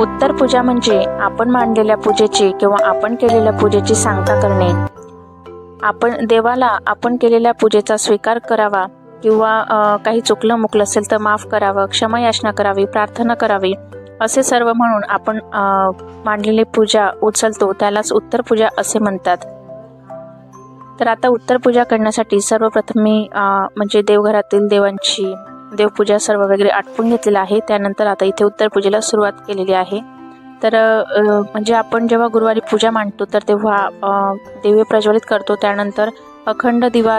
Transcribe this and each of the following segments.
उत्तर पूजा म्हणजे आपण मांडलेल्या पूजेची किंवा आपण केलेल्या पूजेची सांगता करणे. आपण देवाला आपण केलेल्या पूजेचा स्वीकार करावा किंवा काही चुकलं मुकलं असेल तर माफ करावं क्षमायाचना करावी प्रार्थना करावी असे सर्व म्हणून आपण मांडलेली पूजा उचलतो त्यालाच उत्तर पूजा असे म्हणतात. तर आता उत्तर पूजा करण्यासाठी सर्वप्रथम मी म्हणजे देवघरातील देवांची देवपूजा सर्व वगैरे आटपून घेतलेलं आहे. त्यानंतर आता इथे उत्तर पूजेला सुरुवात केलेली आहे. तर म्हणजे आपण जेव्हा गुरुवारी पूजा मांडतो तर तेव्हा अ, दिवे प्रज्वलित करतो. त्यानंतर अखंड दिवा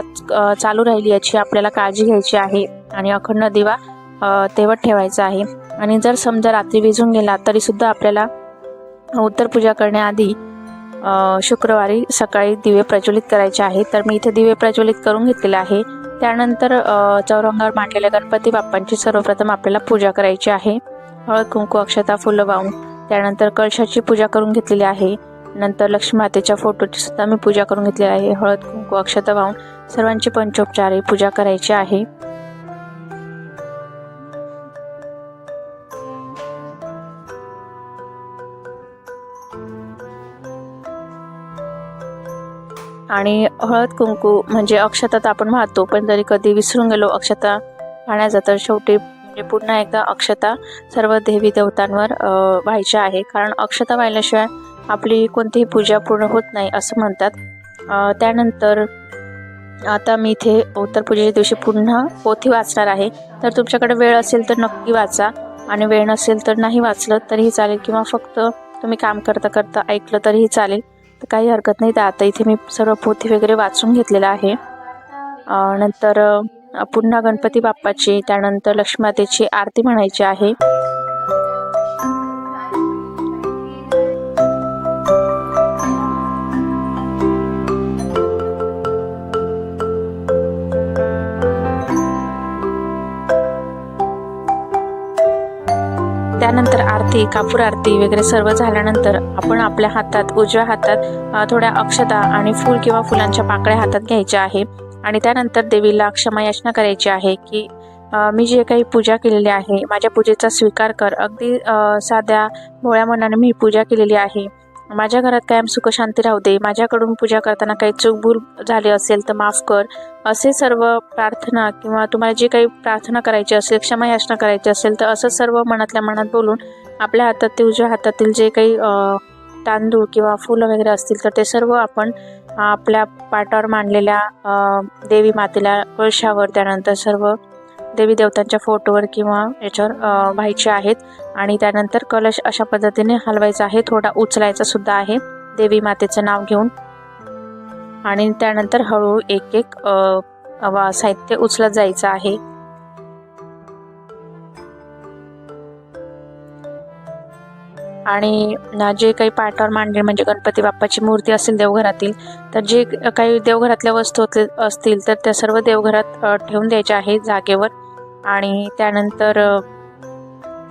चालू राहिली याची आपल्याला काळजी घ्यायची आहे आणि अखंड दिवा तेव्हा तेवत ठेवायचा आहे. आणि जर समजा रात्री विझून गेला तरीसुद्धा आपल्याला उत्तर पूजा करण्याआधी शुक्रवारी सकाळी दिवे प्रज्वलित करायचे आहे. तर मी इथे दिवे प्रज्वलित करून घेतलेले आहे. त्यानंतर चौरंगावर मांडलेल्या गणपती बाप्पांची सर्वप्रथम आपल्याला पूजा करायची आहे. हळद कुंकू अक्षता फुलं वाहून त्यानंतर कळशाची पूजा करून घेतलेली आहे. नंतर लक्ष्मी मातेच्या फोटोची सुद्धा मी पूजा करून घेतलेली आहे. हळद कुंकू अक्षता वाहून सर्वांची पंचोपचारे पूजा करायची आहे. आणि हळद कुंकू म्हणजे अक्षता तर आपण वाहतो पण जरी कधी विसरून गेलो अक्षता पाण्याचा तर शेवटी म्हणजे पुन्हा एकदा अक्षता सर्व देवी देवतांवर व्हायच्या आहे. कारण अक्षता व्हायल्याशिवाय आपली कोणतीही पूजा पूर्ण होत नाही असं म्हणतात. त्यानंतर आता मी इथे उत्तर पूजेच्या दिवशी पुन्हा पोथी वाचणार आहे. तर तुमच्याकडे वेळ असेल तर नक्की वाचा आणि वेळ नसेल तर नाही वाचलं तरीही चालेल किंवा फक्त तुम्ही काम करता करता ऐकलं तरीही चालेल. तर काही हरकत नाही. तर आता इथे मी सर्व पोथी वगैरे वाचून घेतलेलं आहे. नंतर पुन्हा गणपती बाप्पाची त्यानंतर लक्ष्मीमातेची आरती म्हणायची आहे. त्यानंतर आरती कापूर आरती वगैरे सर्व झाल्यानंतर आपण आपल्या हातात उजव्या हातात थोड्या अक्षता आणि फूल किंवा फुलांच्या पाकळ्या हातात घ्यायच्या आहे. आणि त्यानंतर देवीला क्षमायाचना करायची आहे की मी जे काही पूजा केलेली आहे माझ्या पूजेचा स्वीकार कर. अगदी साध्या भोळ्या मनाने मी पूजा केलेली आहे. माझ्या घरात कायम सुखशांती राहू दे. माझ्याकडून पूजा करताना काही चूक भूल झाली असेल तर माफ कर. असे सर्व प्रार्थना किंवा तुम्हाला जे काही प्रार्थना करायची असेल क्षमायाचना करायची असेल तर असं सर्व मनातल्या मनात बोलून आपल्या हातात ते उजव्या हातातील जे काही तांदूळ किंवा फुलं वगैरे असतील तर ते सर्व आपण आपल्या पाटावर मांडलेल्या देवी मातेला कळशावर त्यानंतर सर्व देवी देवतांच्या फोटोवर किंवा याच्यावर व्हायचे आहेत. आणि त्यानंतर कलश अशा पद्धतीने हलवायचा आहे. थोडा उचलायचा सुद्धा आहे. देवी मातेचं नाव घेऊन. आणि त्यानंतर हळूहळू एक एक वा- साहित्य उचलत जायचं आहे. आणि जे काही पाटावर मांडले म्हणजे गणपती बाप्पाची मूर्ती असेल देवघरातील तर जे काही देवघरातल्या वस्तू असतील- तर त्या सर्व देवघरात ठेवून द्यायच्या आहे जागेवर. आणि त्यानंतर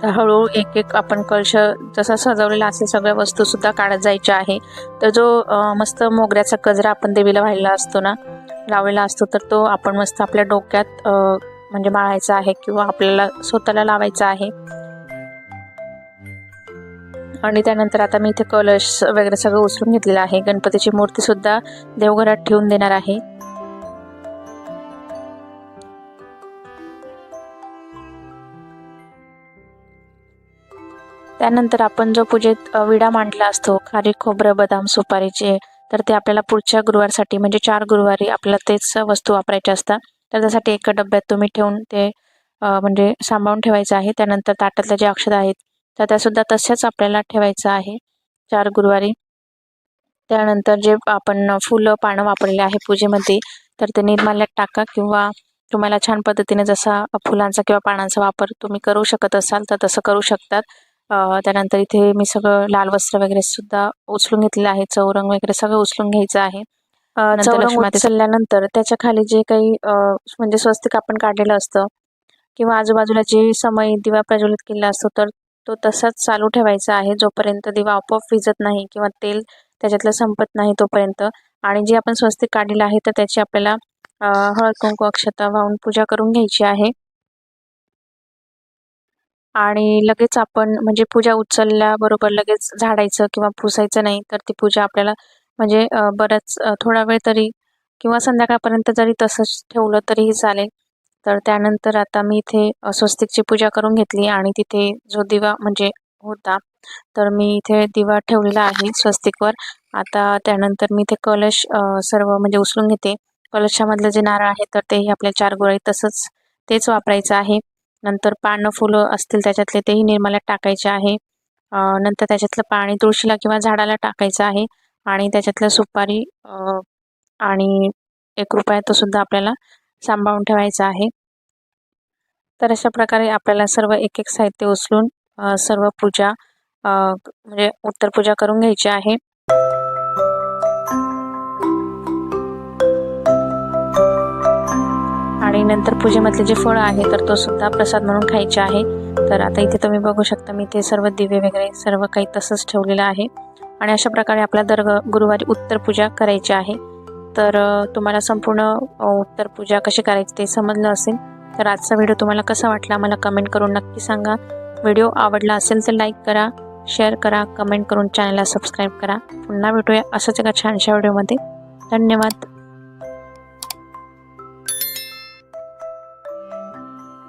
हळूहळू एक एक आपण कलश जसा सजवलेला असेल सगळ्या वस्तू सुद्धा काढत जायच्या आहे. तर जो मस्त मोगऱ्याचा गजरा आपण देवीला व्हायला असतो ना लावलेला असतो तर तो आपण मस्त आपल्या डोक्यात म्हणजे माळायचा आहे किंवा आपल्याला स्वतःला लावायचा आहे. आणि त्यानंतर आता मी इथे कलश वगैरे सगळं उचलून घेतलेलं आहे. गणपतीची मूर्ती सुद्धा देवघरात ठेवून देणार आहे. त्यानंतर आपण जो पूजेत विडा मांडला असतो खारी खोबरं बदाम सुपारीचे तर ते आपल्याला पुढच्या गुरुवारसाठी म्हणजे चार गुरुवारी आपल्याला तेच वस्तू वापरायच्या असतात. तर त्यासाठी एका डब्यात तुम्ही ठेवून ते म्हणजे सांभाळून ठेवायचं आहे. त्यानंतर ताटातल्या ज्या अक्षर आहेत तर त्यासुद्धा तशाच आपल्याला ठेवायचं आहे चार गुरुवारी. त्यानंतर जे आपण फुलं पानं वापरले आहे पूजेमध्ये तर ते निर्माल्यात टाका किंवा तुम्हाला छान पद्धतीने जसा फुलांचा किंवा पानांचा वापर तुम्ही करू शकत असाल तर तसं करू शकतात. अ, त्यानंतर इथे मी सगळं लाल वस्त्र वगैरे सुद्धा उचलून घेतलेलं आहे. चौरंग वगैरे सगळं उचलून घ्यायचं आहे. चौरंग उचलल्यानंतर त्याच्याखाली जे काही म्हणजे स्वस्तिक आपण काढलेलं असतं किंवा आजूबाजूला जे समय दिवा प्रज्वलित केलेला असतो तर तो तसाच चालू ठेवायचा आहे जोपर्यंत दिवा आपोआप विजत नाही किंवा तेल त्याच्यातलं संपत नाही तोपर्यंत. आणि जे आपण स्वस्तिक काढलेलं आहे तर त्याची आपल्याला हळद कुंकू अक्षता वाहून पूजा करून घ्यायची आहे. आणि लगेच आपण म्हणजे पूजा उचलल्याबरोबर लगेच झाडायचं किंवा पुसायचं नाही तर ती पूजा आपल्याला म्हणजे बराच थोडा वेळ तरी किंवा संध्याकाळपर्यंत जरी तसंच ठेवलं तरीही चालेल. तर त्यानंतर आता मी इथे स्वस्तिकची पूजा करून घेतली आणि तिथे जो दिवा म्हणजे होता तर मी इथे दिवा ठेवलेला आहे स्वस्तिकवर. आता त्यानंतर मी इथे कलश सर्व म्हणजे उचलून घेते. कलशामधलं जे नारळ आहे तर तेही आपल्या चार गोळे तसंच तेच वापरायचं आहे. नंतर पानं फुलं असतील त्याच्यातले तेही निर्माल्यात टाकायचे आहे. नंतर त्याच्यातलं पाणी तुळशीला किंवा झाडाला टाकायचं आहे. आणि त्याच्यातलं सुपारी आणि एक रुपया तो सुद्धा आपल्याला सांभाळून ठेवायचा आहे. तर अशा प्रकारे आपल्याला सर्व एक एक साहित्य उचलून सर्व पूजा म्हणजे उत्तर पूजा करून घ्यायची आहे. आणि नंतर पूजेमधले जे फळ आहे तर तो सुद्धा प्रसाद म्हणून खायचे आहे. तर आता इथे तुम्ही बघू शकता मी ते सर्व दिवे वगैरे सर्व काही तसंच ठेवलेलं आहे. आणि अशा प्रकारे आपल्या दर गुरुवारी उत्तर पूजा करायची आहे. तर तुम्हाला संपूर्ण उत्तर पूजा कशी करायची ते समजलं असेल तर आजचा व्हिडिओ तुम्हाला कसा वाटला मला कमेंट करून नक्की सांगा. व्हिडिओ आवडला असेल तर लाईक करा शेअर करा कमेंट करून चॅनलला सबस्क्राईब करा. पुन्हा भेटूया असंच एका छानशा व्हिडिओमध्ये. धन्यवाद.